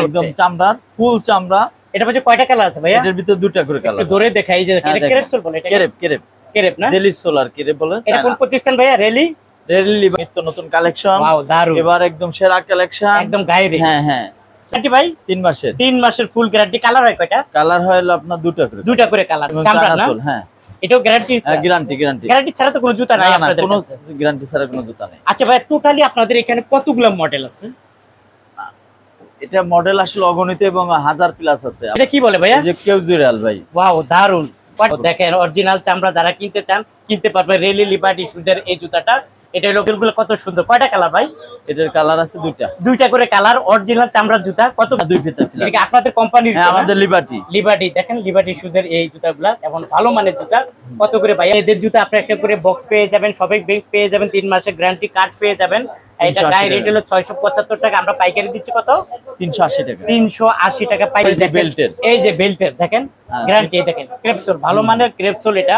একদম চামড়ার ফুল চামড়া। এটা মধ্যে কয়টা কালার আছে ভাইয়া? এটার ভিতরে দুটা করে কালার ধরে দেখাই যে হ্যাঁ, এটা দেখেন। কেরেপ সোল বলে এটা কেরেপ কেরেপ কেরেপ না? জেলি সোলার কেরেপ বলে এটা কোন প্রতিষ্ঠান ভাইয়া? রেলি রেলি নিত্য নতুন কালেকশন ওয়াও দারুণ এবার একদম সেরা কালেকশন একদম হ্যাঁ হ্যাঁ। ভাই? তিন মাসের। তিন মাসের ফুল গ্যারান্টি কালার হয় কয়টা? কালার হয় আপনার দুটা করে। দুইটা করে কালার চামড়া না? হ্যাঁ। এটাও গ্যারান্টি গ্যারান্টি গ্যারান্টি গ্যারান্টি ছাড়া তো কোনো জুতা নাই আপনাদের কোনো গ্যারান্টি ছাড়া কোনো জুতা নেই। আচ্ছা ভাই টোটালি আপনাদের এখানে কতগুলো মডেল আছে? এটা মডেল আসলে অগণিত এবং হাজার প্লাস আছে। এটা কি বলে ভাইয়া? যে কেউ জুড়াল ভাই। ওয়াও দারুণ দেখেন অরিজিনাল চামড়া যারা কিনতে চান কিনতে পারবে রেলি লিবার্টি শুজের এই জুতাটা। এটা লোকেলগুলো কত সুন্দর। কয়টা কালার ভাই? এটার কালার আছে দুইটা। দুইটা করে কালার অরিজিনাল চামড়ার জুতা। কত? দুই ফিতা এটা আপনাদের কোম্পানির হ্যাঁ আমাদের লিবার্টি লিবার্টি দেখেন লিবার্টি শুজের এই জুতাগুলা এখন ভালো মানের জুতা। কত করে ভাই এদের জুতা আপনি একটা করে বক্স পেয়ে যাবেন সবাই ব্যাংক পেয়ে যাবেন তিন মাসের গ্যারান্টি কার্ড পেয়ে যাবেন। এটা গায়ে রেট হলো ছয়শো পঁচাত্তর টাকা। আমরা পাইকারি দিচ্ছি কত? টাকা। তিনশো আশি টাকা পাইকারি। এই যে দেখেন। বেল্টের। এই যে বেল্টের দেখেন হ্যাঁ। গ্যারান্টি দেখেন ক্রেপসোল ভালো মানের ক্রেপসোল এটা।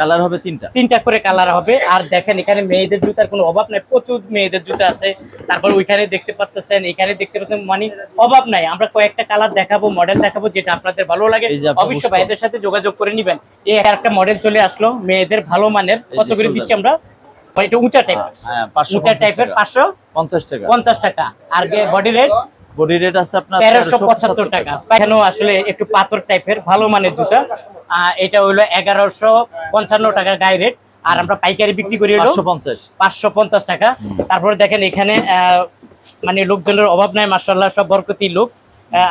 কালার হবে তিনটা। তিনটা করে কালার হবে। আর দেখেন এখানে মেয়েদের জুতার কোনো অভাব নাই। প্রচুর মেয়েদের জুতা আছে। তারপর ওইখানে দেখতে পাচ্ছেন এখানে দেখতে পাচ্ছেন মানে অভাব নাই। আমরা কয়েকটা কালার দেখাবো মডেল দেখাবো যেটা আপনাদের ভালো লাগে। অবশ্যই ভাইদের সাথে যোগাযোগ করে নিবেন। এই একটা মডেল চলে আসলো মেয়েদের ভালো মানের। কত করে দিচ্ছি আমরা? মানে এটা উঁচা টাইপ হ্যাঁ উঁচা টাইপের পাঁচশো পঞ্চাশ টাকা। পঞ্চাশ টাকা। আর বডি রেট বডি রেট আছে আপনার তেরোশো পঁচাত্তর টাকা। এখানেও আসলে একটু পাথর টাইপের ভালো মানের জুতা। এটা হইল এগারোশো পঞ্চান্ন টাকা গায়ে রেট আর আমরা পাইকারি বিক্রি করি হলো পাঁচশো পঞ্চাশ। পাঁচশো পঞ্চাশ টাকা। তারপরে দেখেন এখানে আহ, মানে লোকজনের অভাব নাই মার্শাল্লাহ সব বরকতি লোক।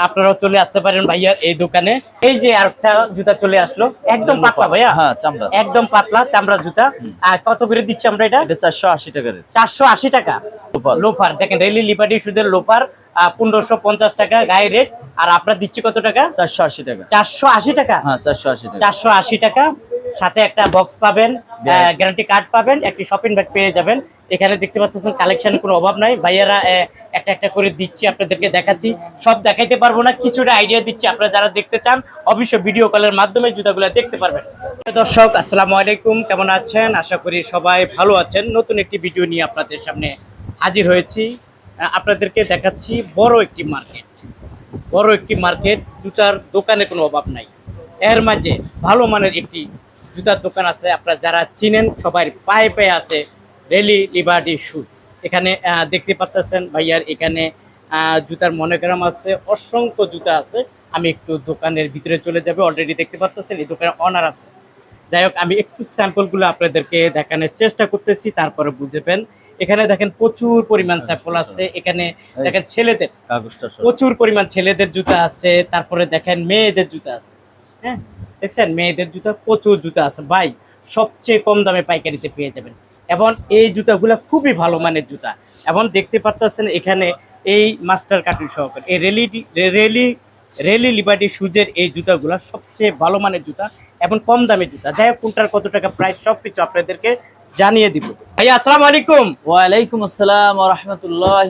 আপনারাও চলে আসতে পারেন ভাইয়ার এই দোকানে। এই যে আরেকটা জুতা চলে আসলো একদম পাতলা ভাইয়া? হ্যাঁ চামড়া। একদম পাতলা চামড়া জুতা। আর কত করে দিচ্ছি আমরা এটা? এটা চারশো আশি টাকা চারশো আশি টাকা। লোফার দেখেন রেলি লিবার্টি সুদের লোফার পনেরোশো পঞ্চাশ টাকা গায়ে রেট। আর আপনার দিচ্ছি কত টাকা? চারশো আশি টাকা। চারশো আশি টাকা? হ্যাঁ চারশো আশি টাকা। চারশো আশি টাকা। সাথে একটা বক্স পাবেন গ্যারান্টি কার্ড পাবেন একটি শপিং ব্যাগ পেয়ে যাবেন। এখানে দেখতে পাচ্ছেন কালেকশন কোনো অভাব নাই। ভাইয়ারা একটা একটা করে দিচ্ছি, আপনাদেরকে দেখাচ্ছি। সব দেখাইতে পারব না, কিছুটা আইডিয়া দিচ্ছি। আপনারা যারা দেখতে চান, অবশ্যই ভিডিও কলের মাধ্যমে জুতাগুলো দেখতে পারবেন। দর্শক, আসসালামু আলাইকুম। কেমন আছেন? আশা করি সবাই ভালো আছেন। নতুন একটি ভিডিও নিয়ে আপনাদের সামনে হাজির হয়েছি। আপনাদেরকে দেখাচ্ছি বড় একটি মার্কেট বড় একটি মার্কেট জুতার দোকানে কোনো অভাব নাই। এর মাঝে ভালো মানের একটি জুতার দোকান আছে। আপনারা যারা চিনেন, সবাই পায়ে পায়ে আছে। রেলি লিবার্টি শুজ এখানে আহ, দেখতে পাচ্ছেন ভাইয়ার এখানে জুতার মনোগ্রাম আছে অসংখ্য জুতা আছে। আমি একটু দোকানের ভিতরে চলে যাবে অলরেডি দেখতে পাচ্ছেন এই দোকানের অনার আছে। যাই হোক আমি একটু স্যাম্পলগুলো আপনাদেরকে দেখানোর চেষ্টা করতেছি তারপরে বুঝবেন এখানে দেখেন প্রচুর পরিমাণ স্যাম্পল আছে। এখানে দেখেন ছেলেদের প্রচুর পরিমাণ ছেলেদের জুতা আছে তারপরে দেখেন মেয়েদের জুতা আছে। হ্যাঁ দেখছেন? মেয়েদের জুতা প্রচুর জুতা আছে। ভাই সবচেয়ে কম দামে পাইকারিতে পেয়ে যাবেন। এবং এই জুতাগুলো খুবই ভালো মানের জুতা। এবং দেখতে পাচ্ছেন এখানে এই মাস্টার কার্টুন সহকারে। এই রেলি রেলি রেলি লিবার্টি শুজের এই জুতাগুলো সবচেয়ে ভালো মানের জুতা এবং কম দামের জুতা। যাই হোক কোনটার কত টাকা প্রাইস সব কিছু আপনাদেরকে জানিয়ে দিব। ভাইয়া আসসালামু আলাইকুম। ওয়ালাইকুম আসসালাম রহমতুল্লাহ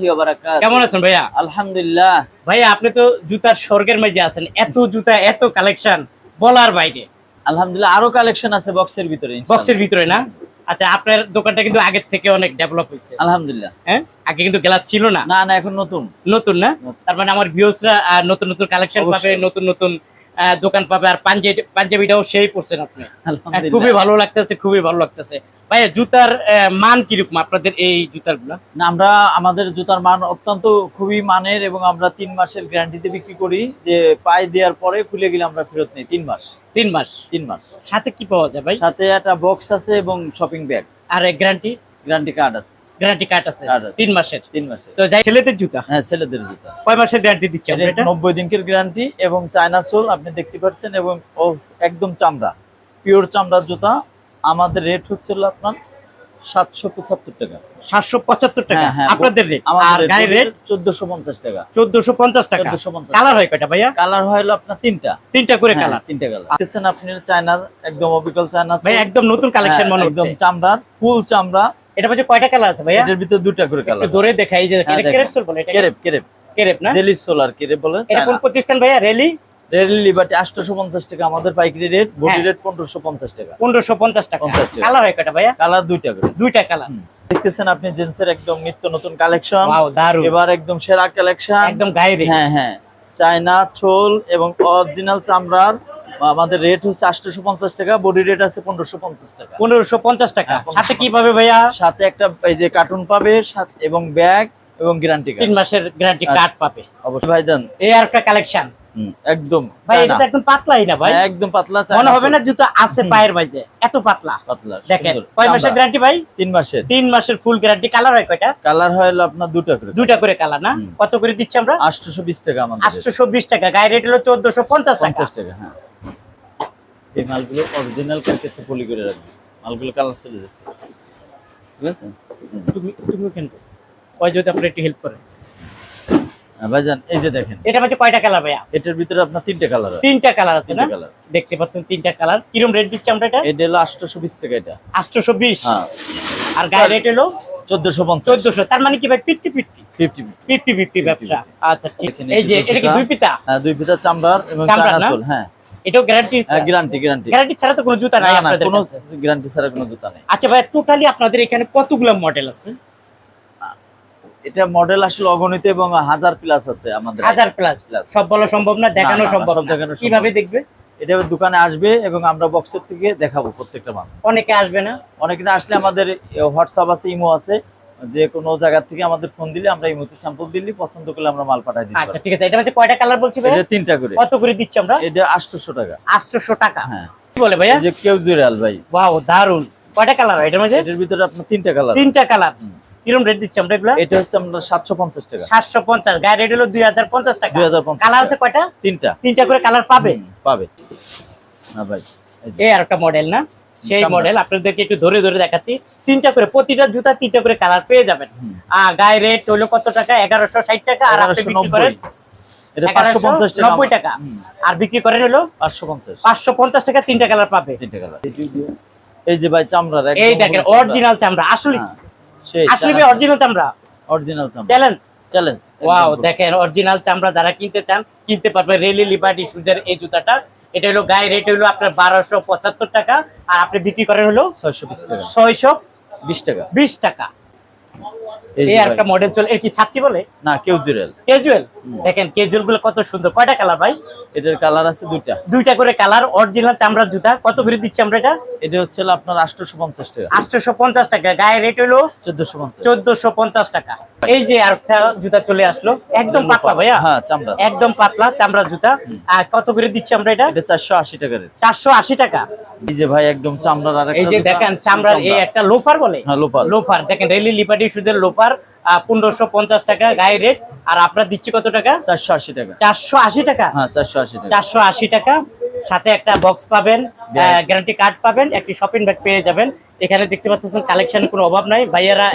কেমন আছেন ভাইয়া? আলহামদুলিল্লাহ। ভাই আপনি তো জুতার স্বর্গের মাঝে আছেন। এত জুতা এত কালেকশন বলার বাইরে। আলহামদুলিল্লাহ আরও কালেকশন আছে বক্সের ভিতরে বক্সের ভিতরে না? আচ্ছা আপনার দোকানটা কিন্তু আগের থেকে অনেক ডেভেলপ হয়েছে। আলহামদুলিল্লাহ। হ্যাঁ? আগে কিন্তু গ্লাস ছিল না। না না এখন নতুন। নতুন না? তার মানে আমার ভিউসরা নতুন নতুন কালেকশন। পাবে নতুন নতুন দোকান পাবে আর পাঞ্জাবি পাঞ্জাবিটাও সেই পড়ছেন আপনি। খুবই ভালো লাগতেছে খুবই ভালো লাগতেছে। ভাইয়া জুতার মান কীরকম আপনাদের এই জুতারগুলা না, আমরা আমাদের জুতার মান অত্যন্ত খুবই মানের এবং আমরা তিন মাসের গ্যারান্টিতে বিক্রি করি যে পায়ে দেওয়ার পরে খুলে গেলে আমরা ফেরত নেই। তিন মাস। তিন মাস? তিন মাস। সাথে কি পাওয়া যায় ভাই? সাথে একটা বক্স আছে এবং শপিং ব্যাগ আর গ্যারান্টি গ্যারান্টি কার্ড আছে। গ্যারান্টি কার্ড আছে তিন মাসের। তিন মাসের। তো যাই ছেলেদের জুতা। হ্যাঁ ছেলেদের জুতা। কয় মাসের গ্যারান্টি দিচ্ছে আমরা এটা এটা? নব্বই দিনের গ্যারান্টি এবং চায়না সোল আপনি দেখতে পাচ্ছেন এবং ও একদম চামড়া। পিওর চামড়ার জুতা। আমাদের রেট হচ্ছে আপনার সাতশো পঁচাত্তর টাকা। সাতশো পঁচাত্তর টাকা? হ্যাঁ, হ্যাঁ, আপনাদের রেট আর গায়ের রেট চোদ্দশো পঞ্চাশ টাকা। চোদ্দশো পঞ্চাশ টাকা। চোদ্দশো পঞ্চাশ কালার হয় কয়টা ভাইয়া? কালার হয় হলো আপনার তিনটা। তিনটা করে হ্যাঁ, কালার তিনটা কালার দেখছেন আপনি একদম অবিকল চায়না ভাই একদম নতুন কালেকশন মনে একদম চামড়ার ফুল চামড়া। এটা মধ্যে কয়টা কালার আছে ভাইয়া? এটার ভিতরে দুটা করে কালার ধরে দেখাই যে হ্যাঁ, এটা। কেরেপ সোল বলে এটা কেরেপ কেরেপ কেরেপ না? সোলার কেরেপ বলে এটা কোন ভাইয়া? রেলি রেল লিবার্টি আটশোশো পঞ্চাশ টাকা আমাদের পাইকারি রেট বডি। রেট পনেরোশো পঞ্চাশ টাকা। পনেরোশো পঞ্চাশ টাকা। 50 কালার হয় কয়টা ভাইয়া? কালার দুইটা করে। দুইটা কালার দেখতেছেন আপনি জেন্সের একদম নিত্য নতুন কালেকশন এবার একদম সেরা কালেকশন একদম গায়ে হ্যাঁ হ্যাঁ। চায়না ছোল এবং অরিজিনাল চামড়ার আমাদের রেট হচ্ছে আটশোশো পঞ্চাশ টাকা বডি রেট আছে পনেরোশো পঞ্চাশ টাকা। পনেরোশো পঞ্চাশ টাকা। হ্যাঁ, 1550 সাথে কি পাবে ভাইয়া? সাথে একটা এই যে কার্টুন পাবে সাথে- এবং ব্যাগ এবং গ্যারান্টি তিন মাসের গ্যারান্টি। কার্ড পাবে। অবশ্যই। ভাই দেন। এই আর একটা কালেকশন একদম। ভাই এটা তো একদম পাতলাই না ভাই। একদম পাতলা মনে হবে না জুতো আছে পায়ের বাইজে এত পাতলা। পাতলা দেখেন কয় মাসের গ্যারান্টি ভাই? তিন মাসের। তিন মাসের ফুল গ্যারান্টি কালার হয় কয়টা? কালার হয় আপনার দুটো করে দুইটা করে কালার না? কত করে দিচ্ছি আমরা? আটশোশো বিশ টাকা আমাদের টাকা। গায়ে রেট হলো চোদ্দশো পঞ্চাশ টাকা। পঞ্চাশ টাকা হ্যাঁ। এই মালগুলো অরিজিনাল কালকে পলি করে রাখবে। মালগুলো কালার চলে যাচ্ছে। ঠিক আছে? তুমি তুমি কিন্তু ওই যদি একটু হেল্প করে হ্যাঁ, ভাইজান এই যে দেখেন। এটা মধ্যে কয়টা কালার ভাইয়া? এটার ভিতরে আপনার তিনটে কালার হয় তিনটা কালার আছে না? দেখতে পাচ্ছেন তিনটা কালার। কিরম রেট দিচ্ছি আমরা এটা? এটা হলো আটশোশো বিশ টাকা এটা। আটশোশো বিশ? হ্যাঁ। আর গায়ে রেট হলো? চোদ্দশো পঞ্চাশ। চোদ্দশো। তার মানে কি ভাই fifty fifty fifty fifty fifty ব্যবসা। আচ্ছা ঠিক। এই যে এটা কি দুই পিতা? হ্যাঁ দুই পিতা চামড়ার এবং? হ্যাঁ। এটাও গ্যারান্টি গ্যারান্টি গ্যারান্টি গ্যারান্টি ছাড়া তো কোনো জুতা নাই আপনাদের কোনো গ্যারান্টি ছাড়া কোনো জুতা নেই। আচ্ছা ভাই টোটালি আপনাদের এখানে কতগুলো মডেল আছে? এটা মডেল আসলে অগণিত এবং হাজার প্লাস আছে আমাদের হাজার প্লাস Plus। সব বলা সম্ভব না দেখানো সম্ভব দেখানো কীভাবে দেখবে? এটা দোকানে আসবে এবং আমরা বক্সের থেকে দেখাবো প্রত্যেকটা মাল অনেকে আসবে না। অনেকে না আসলে আমাদের হোয়াটসঅ্যাপ আছে ইমো আছে। যে কোনো জায়গা থেকে আমাদের ফোন দিলে আমরা এই ইমোতে স্যাম্পল দিলে পছন্দ করলে আমরা মাল পাঠাই দিই আচ্ছা ঠিক আছে। এটা হচ্ছে কয়টা কালার বলছি ভাই এটা তিনটা করে। কত করে দিচ্ছি আমরা? এটা আটশোশো টাকা। আটশোশো টাকা। হ্যাঁ। কি বলে ভাইয়া? এই যে কেউ জুড়াল ভাই। ওয়াও দারুণ কয়টা কালার এটার মধ্যে? এটার ভিতরে আপনার তিনটা কালার তিনটা কালার কিরম রেট দিচ্ছি আমরা এগুলা? এটা হচ্ছে আমরা সাতশো পঞ্চাশ টাকা। সাতশো পঞ্চাশ গায়ে রেট হলো দুই হাজার পঞ্চাশ টাকা। 2050 কালার আছে কয়টা? তিনটা। তিনটা করে কালার পাবে? পাবে। না ভাই এই আর একটা মডেল না? সেই মডেল আপনাদেরকে একটু ধরে ধরে দেখাচ্ছি। তিনটা করে প্রতিটা জুতা তিনটা করে কালার পেয়ে যাবেন। আহ, গায়ে রেট হলো কত টাকা? এগারোশো ষাট টাকা আর আপনি বিক্রি করেন এটা টাকা আর বিক্রি করেন হলো পাঁচশো পঞ্চাশ। পাঁচশো পঞ্চাশ টাকা তিনটা কালার পাবে। তিনটা কালার এই যে ভাই চামড়ার এই দেখেন অরিজিনাল চামড়া। আসলে হ্যাঁ, আসলে অরিজিনাল চামড়া? অরিজিনাল চামড়া। চ্যালেঞ্জ চ্যালেঞ্জ ওয়াও দেখেন অরিজিনাল চামড়া যারা কিনতে চান কিনতে পারবে রেলি লিবার্টি সুজের এই জুতাটা। এটা হলো গায়ে রেট হলো আপনার বারোশো পঁচাত্তর টাকা আর আপনি বিক্রি করেন হলো ছয়শো ছয়শো বিশ টাকা। বিশ টাকা। এই একটা মডেল চলে এর কি ছাচ্ছি বলে? না ক্যাজুয়াল ক্যাজুয়াল দেখেন ক্যাজুয়ালগুলো কত সুন্দর। কয়টা কালার ভাই? এটার কালার আছে দুইটা। দুইটা করে কালার অরিজিনাল চামড়ার জুতা। কত করে দিচ্ছি আমরা এটা? এটা হচ্ছে আপনার আটশোশো পঞ্চাশ টাকা। আটশোশো পঞ্চাশ টাকা। গায়ে রেট হলো চোদ্দশো পঞ্চাশ। চোদ্দশো পঞ্চাশ টাকা। এই যে আরেকটা জুতা চলে আসলো একদম পাতলা ভাইয়া। হ্যাঁ চামড়া। একদম পাতলা চামড়ার জুতা। আর কত করে দিচ্ছি আমরা এটা? এটা চারশো আশি টাকা রেট। চারশো আশি টাকা। এই যে ভাই একদম চামড়ার আর এই যে দেখেন চামড়ার এই একটা লোফার বলে? হ্যাঁ লোপার লোফার। দেখেন রেলি লিবার্টি সুদের লোফার পনেরোশো পঞ্চাশ টাকা গায়ে রেট। আর আপনার দিচ্ছি কত টাকা? চারশো আশি টাকা। চারশো আশি টাকা। হ্যাঁ চারশো আশি টাকা। চারশো আশি টাকা। সাথে একটা বক্স পাবেন. গ্যারান্টি কার্ড পাবেন একটি শপিং ব্যাগ পেয়ে যাবেন। এখানে দেখতে পাচ্ছেন কালেকশনের কোনো অভাব নাই। ভাইয়ারা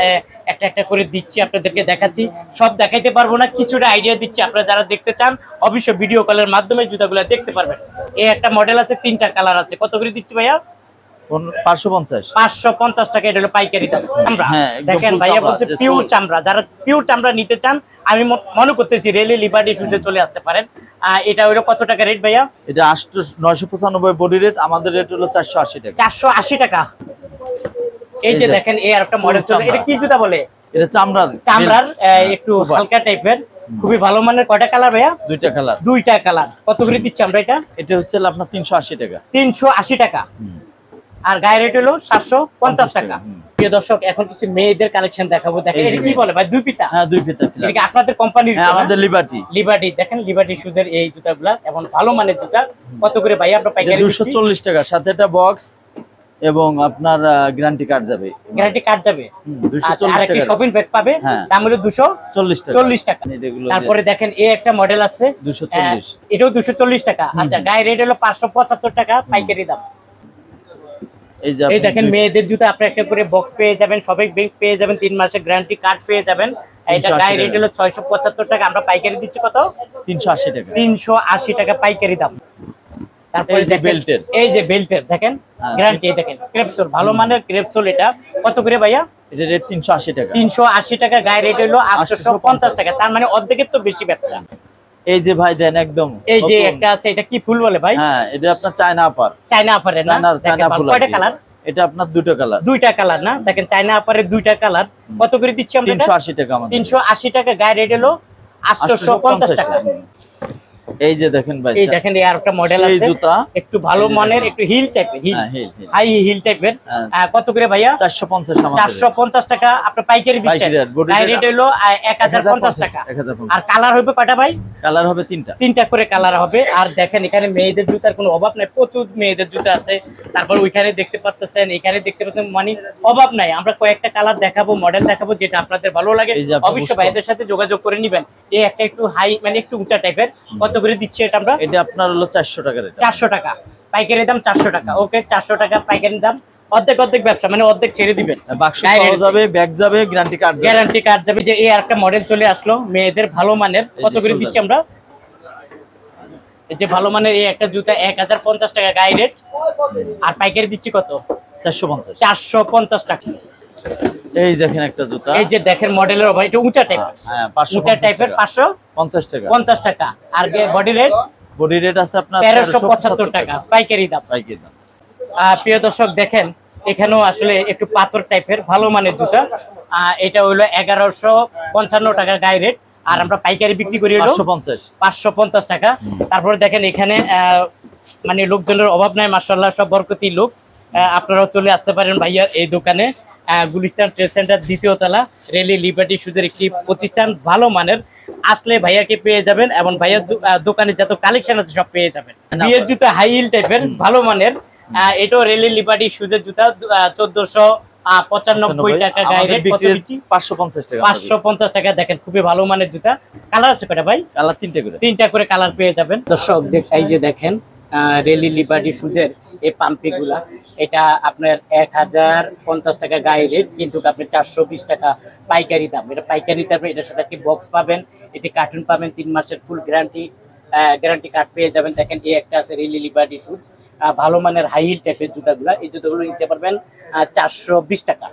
একটা একটা করে দিচ্ছি আপনাদেরকে দেখাচ্ছি। সব দেখাইতে পারব না কিছুটা আইডিয়া দিচ্ছি। আপনারা যারা দেখতে চান অবশ্যই ভিডিও কলের মাধ্যমে জুতাগুলো দেখতে পারবেন। এই একটা মডেল আছে তিনটা কালার আছে। কত করে দিচ্ছি ভাইয়া? পাঁচশো পঞ্চাশ? পাঁচশো পঞ্চাশ টাকা এটা হলো পাইকারি দাম। হ্যাঁ, দেখেন ভাইয়া চামড়া, বলছে পিওর চামড়া। যারা পিওর চামড়া নিতে চান আমি মনে করতেছি রেলি লিবার্টি সুজে চলে আসতে পারেন। এটা হলো কত টাকা রেট ভাইয়া? এটা আটশো নয়শো পঁচানব্বই বডি রেট আমাদের রেট হলো চারশো আশি টাকা। চারশো আশি টাকা। এই যে দেখেন এই আর একটা মডেল চলে এটা কি জুতা বলে? এটা চামড়ার চামড়ার একটু হালকা টাইপের খুবই ভালো মানের কয়টা কালার ভাইয়া? দুইটা কালার দুইটা কালার কত করে দিচ্ছি আমরা এটা? এটা হচ্ছে আপনার তিনশো আশি টাকা। তিনশো আশি টাকা। হুম। আর গায়ে রেট হলো সাতশো পঞ্চাশ টাকা প্রিয় দর্শক এখন কিছু মেয়েদের কালেকশন দেখাবো। দেখেন এটা কি বলে ভাই? দুই পিতা। হ্যাঁ দুই। এটা আপনাদের কোম্পানির হ্যাঁ আমাদের লিবার্টি লিবার্টি দেখেন লিবার্টি শুজের এই জুতাগুলা এবং ভালো মানের জুতা। কত করে ভাই? পাইকারি দুশো চল্লিশ টাকা। সাথে বক্স এবং আপনার গ্যারান্টি কার্ড যাবে। গ্যারান্টি কার্ড যাবে। আচ্ছা, আর একটি শপিং ব্যাগ পাবে? হ্যাঁ। দাম হলো দুশো চল্লিশ টাকা। চল্লিশ টাকা। তারপরে দেখেন এই একটা মডেল আছে। দুশো আহ, চল্লিশ এটাও দুশো চল্লিশ টাকা। আচ্ছা গায়ে রেট হলো পাঁচশো পঁচাত্তর টাকা পাইকারি দাম। এই দেখেন মেয়েদের জুতো আপনি একটা করে বক্স পেয়ে যাবেন সবাই ব্যাগ পেয়ে যাবেন তিন মাসের গ্যারান্টি কার্ড পেয়ে যাবেন। এটা 380 গায়ে রেট হলো ছয়শো পঁচাত্তর টাকা আমরা পাইকারি দিচ্ছি কত? তিনশো আশি টাকা। তিনশো আশি টাকা পাইকারি দাম। তারপরে এই যে বেল্টের। এই যে বেল্টের দেখেন হ্যাঁ। গ্যারান্টি দেখেন ক্রেপসোল ভালো মানের ক্রেপসোল এটা। কত করে ভাইয়া? এটা রেট তিনশো আশি টাকা। তিনশো আশি টাকা গায়ে রেট হলো আটশো পঞ্চাশ টাকা তার মানে অর্ধেকের তো বেশি ব্যবসা। এই যে ভাই দেন একদম এই যে একটা আছে এটা কি ফুল বলে ভাই? হ্যাঁ এটা আপনার চায়না আপার চায়না আপারে না? চায়না। ফুল কয়টা কালার এটা আপনার দুটো কালার দুইটা কালার না? দেখেন চায়না আপারে দুইটা কালার কত করে দিচ্ছি আমরা তিনশো আশি টাকা আমাদের। তিনশো আশি টাকা গায়ে রেট হলো আটশো পঞ্চাশ টাকা। এই যে দেখেন ভাই এই দেখেন এই আর একটা মডেল আছে। জুতা। একটু ভালো মানের একটু হিল টাইপের হিল হাই হিল টাইপের। কত করে ভাইয়া? চারশো পঞ্চাশ চারশো পঞ্চাশ টাকা আপনি পাইকারি দিচ্ছেন। rate রেট হলো এক হাজার পঞ্চাশ টাকা। আর কালার হবে কয়টা ভাই? কালার হবে তিনটা। তিনটা করে কালার হবে। আর দেখেন এখানে মেয়েদের জুতার কোনো অভাব নাই। প্রচুর মেয়েদের জুতা আছে। তারপর ওইখানে দেখতে পাচ্ছেন এখানে দেখতে পাচ্ছেন মানে অভাব নাই। আমরা কয়েকটা কালার দেখাবো মডেল দেখাবো যেটা আপনাদের ভালো লাগে। অবশ্যই ভাইদের সাথে যোগাযোগ করে নিবেন। এই একটা একটু হাই মানে একটু উঁচা টাইপের কত করে দিচ্ছি এটা আমরা? এটা আপনার হলো চারশো এটা চারশো টাকা। পাইকারি দাম চারশো টাকা। ওকে চারশো টাকা পাইকারি দাম। অর্ধেক অর্ধেক ব্যবসা মানে অর্ধেক ছেড়ে দিবেন। বাক্স পাওয়া যাবে ব্যাগ যাবে গ্যারান্টি কার্ড যাবে। গ্যারান্টি কার্ড যাবে। যে এই একটা মডেল চলে আসলো মেয়েদের ভালো মানের। কত করে দিচ্ছি আমরা? এই যে ভালো মানের এই একটা জুতা এক হাজার পঞ্চাশ টাকা গায়ে রেট আর পাইকারি দিচ্ছি কত? চারশো পঞ্চাশ। চারশো পঞ্চাশ টাকা। এই দেখেন একটা জুতা। এই যে দেখেন মডেলের এটা উঁচা টাইপ হ্যাঁ উঁচা টাইপের পাঁচশো পঞ্চাশ টাকা। পঞ্চাশ টাকা। আর বডি রেট বডি রেট আছে আপনার তেরোশো পঁচাত্তর টাকা। পাইকারি দাম। পাইকারি দাম। প্রিয় দর্শক দেখেন এখানেও আসলে একটু পাথর টাইপের ভালো মানের জুতা। এটা হলো এগারোশো পঞ্চান্ন টাকা গায়ে রেট আর আমরা পাইকারি বিক্রি করি হলো পাঁচশো পঞ্চাশ। টাকা। তারপরে দেখেন এখানে আহ, মানে লোকজনের অভাব নাই মার্শাল্লাহ সব বরকতি লোক। আপনারাও চলে আসতে পারেন ভাইয়ার এই দোকানে। গুলিস্তান ট্রেড সেন্টার দ্বিতীয় তলা রেলি লিবার্টি সুদের একটি প্রতিষ্ঠান ভালো মানের। আসলে ভাইয়াকে পেয়ে যাবেন এবং ভাইয়ার দোকানে যত কালেকশন আছে সব পেয়ে যাবেন। বিয়ের জুতা হাই হিল টাইপের ভালো মানের। আহ, এটাও রেলি লিবার্টি সুদের জুতা চোদ্দশো পঁচানব্বই টাকা পাঁচশো পঞ্চাশ টাকা। পাঁচশো পঞ্চাশ টাকা দেখেন খুবই ভালো মানের জুতা। কালার আছে কটা ভাই? কালার তিনটে করে। তিনটা করে কালার পেয়ে যাবেন। দর্শক এই যে দেখেন রেলি লিবার্টি সুজের এই পাম্পিগুলা। এটা আপনার এক হাজার পঞ্চাশ টাকা গায়ে রেট কিন্তু আপনি চারশো বিশ টাকা পাইকারি দাম। এটা পাইকারি দামে এটার সাথে একটি বক্স পাবেন, এটি কার্টুন পাবেন, তিন মাসের ফুল গ্যারান্টি গ্যারান্টি কার্ড পেয়ে যাবেন। দেখেন, এই একটা আছে রেলি লিবার্টি শুজ ভালো মানের হাই হিল টাইপের জুতাগুলা, এই জুতাগুলো নিতে পারবেন চারশো বিশ টাকা।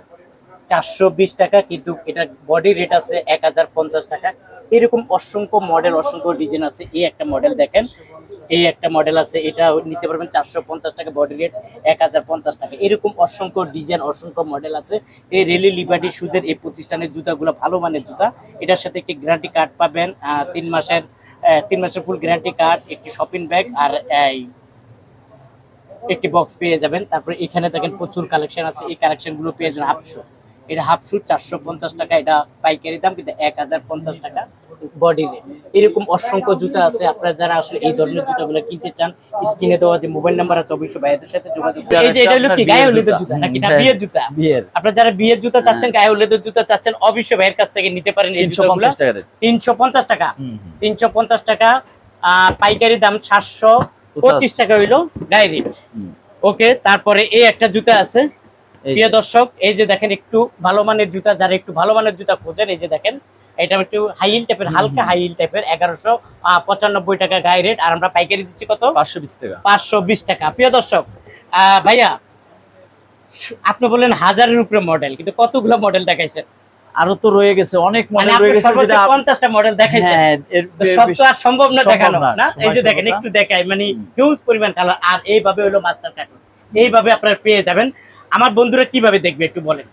চারশো বিশ টাকা, কিন্তু এটার বডি রেট আছে এক হাজার পঞ্চাশ টাকা। এরকম অসংখ্য মডেল অসংখ্য ডিজাইন আছে। এই একটা মডেল দেখেন এই একটা মডেল আছে, এটা নিতে পারবেন চারশো পঞ্চাশ টাকা বডি রেট এক হাজার পঞ্চাশ টাকা। এরকম অসংখ্য ডিজাইন অসংখ্য মডেল আছে। এই রেলি লিবার্টি শুজের এই প্রতিষ্ঠানের জুতাগুলো ভালো মানের জুতা। এটার সাথে একটি গ্যারান্টি কার্ড পাবেন তিন মাসের তিন মাসের ফুল গ্যারান্টি কার্ড একটি শপিং ব্যাগ আর, এই, একটি বক্স পেয়ে যাবেন। তারপরে এখানে দেখেন প্রচুর কালেকশন আছে। এই কালেকশনগুলো পেয়ে যাবেন হাফ শু এটা হাফ শু চারশো পঞ্চাশ টাকা এটা পাইকারি দাম কিন্তু এক হাজার পঞ্চাশ টাকা বডি রেট এরকম অসংখ্য জুতা আছে আপনারা যারা আসলে এই ধরনের জুতাগুলো কিনতে চান স্ক্রিনে দেওয়া যে মোবাইল নাম্বার আছে অবশ্যই ভাইয়াদের সাথে যোগাযোগ করুন। এই যে এটা হলো কি গায়ে হলুদের জুতা? নাকি না হ্যাঁ, বিয়ের জুতা? বিয়ের। আপনারা যারা বিয়ের জুতা চাচ্ছেন গায়ে হলুদের জুতা চাচ্ছেন অবশ্যই ভাইয়ের কাছ থেকে নিতে পারেন এই জুতাগুলো। পঞ্চাশ টাকা রেট। তিনশো পঞ্চাশ টাকা। হুম, হুম। তিনশো পঞ্চাশ টাকা আহ, পাইকারি দাম সাতশো পঁচিশ টাকা হইল ডাইরেক্ট। ওকে তারপরে এই একটা জুতা আছে প্রিয় দর্শক এই যে দেখেন একটু ভালো মানের জুতা যারা একটু ভালো মানের জুতা খোঁজেন এই যে দেখেন এটা একটু হাই হিল টাইপের হালকা হাই হিল টাইপের এগারোশো পঁচানব্বই টাকা গায়ে রেট আর আমরা পাইকারি দিচ্ছি কত? পাঁচশো বিশ টাকা। পাঁচশো বিশ টাকা। প্রিয় দর্শক আহ, ভাইয়া আপনি বললেন হাজারের উপরে মডেল কিন্তু কতগুলো মডেল দেখাইছেন? আরও তো রয়ে গেছে অনেক মানে মডেল আপনি রয়ে গেছে যেটা আপ- পঞ্চাশটা মডেল দেখাইছেন। হ্যাঁ, সব তো আর সম্ভব না দেখানো না, এই যে দেখেন একটু দেখাই মানে হিউজ পরিমাণ কালার আর এইভাবে হলো মাস্টার কার্টুন এইভাবে আপনারা পেয়ে যাবেন। আমার বন্ধুরা কীভাবে দেখবে একটু বলেন।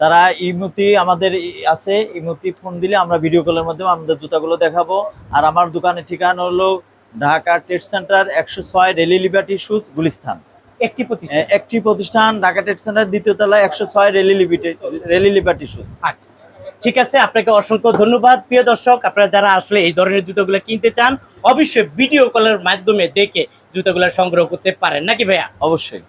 তারা ইমুতি আমাদের আছে ইমুতি ফোন দিলে আমরা ভিডিও কলের মাধ্যমে আমাদের জুতাগুলো দেখাবো। আর আমার দোকানের ঠিকানা হলো ঢাকা ট্রেড সেন্টার একশো ছয় রেলি লিবার্টি শুজ গুলিস্তান একটি প্রতিষ্ঠান। একটি প্রতিষ্ঠান ঢাকা ট্রেড সেন্টার দ্বিতীয় তলায় একশো ছয় really Liberty really Liberty shoes আচ্ছা ঠিক আছে আপনাকে অসংখ্য ধন্যবাদ। প্রিয় দর্শক আপনারা যারা আসলে এই ধরনের জুতোগুলো কিনতে চান অবশ্যই ভিডিও কলের মাধ্যমে দেখে জুতোগুলো সংগ্রহ করতে পারেন। নাকি ভাইয়া? অবশ্যই।